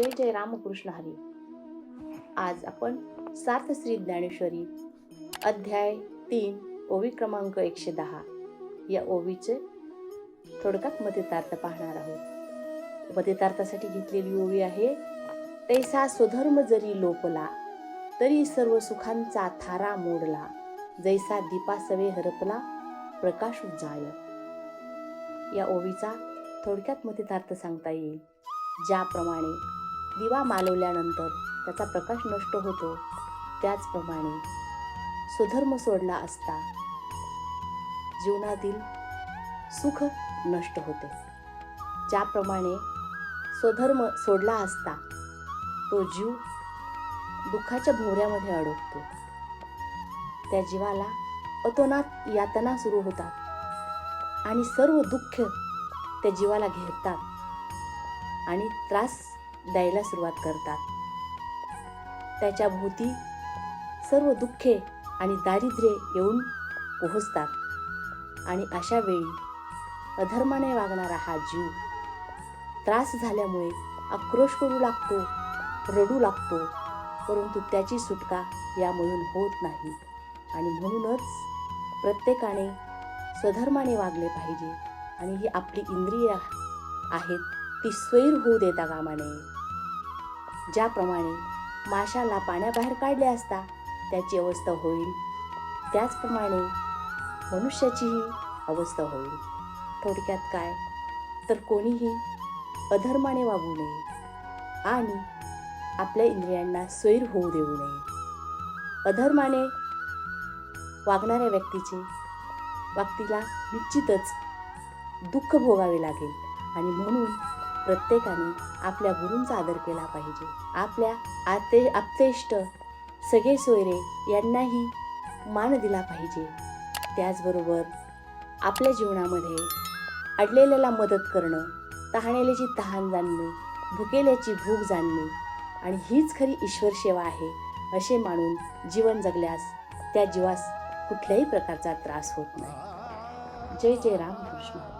जय जय रामकृष्ण हरी. आज आपण सार्थ श्री ज्ञानेश्वरी अध्याय तीन ओवी क्रमांक एकशे दहा. या ओवीचे थोडक्यात मतितार्थ पाहणार आहोत. मतितार्थासाठी घेतलेली ओवी आहे तैसा स्वधर्म जरी लोपला तरी सर्व सुखांचा थारा मोडला. जैसा दीपासवे हरपला प्रकाश उजाय या ओवीचा थोडक्यात मतितार्थ सांगता येईल. ज्याप्रमाणे दिवा मालवल्यानंतर त्याचा प्रकाश नष्ट होतो. त्याचप्रमाणे स्वधर्म सोडला असता जीवनातील सुख नष्ट होते. ज्याप्रमाणे स्वधर्म सोडला असता तो जीव दुःखाच्या भोवऱ्यामध्ये अडकतो. त्या जीवाला अतोनात यातना सुरू होतात आणि सर्व दुःख त्या जीवाला घेरतात आणि त्रास द्यायला सुरुवात करतात. त्याच्या भोवती सर्व दुःखे आणि दारिद्र्ये येऊन पोहोचतात. आणि अशा वेळी अधर्माने वागणारा हा जीव त्रास झाल्यामुळे आक्रोश करू लागतो रडू लागतो परंतु त्याची सुटका यामधून होत नाही. आणि म्हणूनच प्रत्येकाने स्वधर्माने वागले पाहिजे. आणि ही आपली इंद्रिय आहेत. ती स्वैर होऊ देता कामा नये ज्याप्रमाणे माशाला पाण्याबाहेर काढले असता त्याची अवस्था होईल त्याचप्रमाणे मनुष्याचीही अवस्था होईल. थोडक्यात काय? तर कोणीही अधर्माने वागू नये आणि आपल्या इंद्रियांना स्वैर होऊ देऊ नये. अधर्माने वागणाऱ्या व्यक्तीचे व्यक्तीला निश्चितच दुःख भोगावे लागेल आणि म्हणून प्रत्येकाने आपल्या गुरूंचा आदर केला पाहिजे. आपल्या आते आप्तेष्ट सगळे सोयरे यांनाही मान दिला पाहिजे. त्याचबरोबर आपल्या जीवनामध्ये अडलेल्याला मदत करणं तहानेल्याची तहान जाणणे भुकेल्याची भूक जाणणे आणि हीच खरी ईश्वर सेवा आहे असे मानून जीवन जगल्यास त्या जीवास कुठल्याही प्रकारचा त्रास होत नाही. जय जय रामकृष्ण हरी.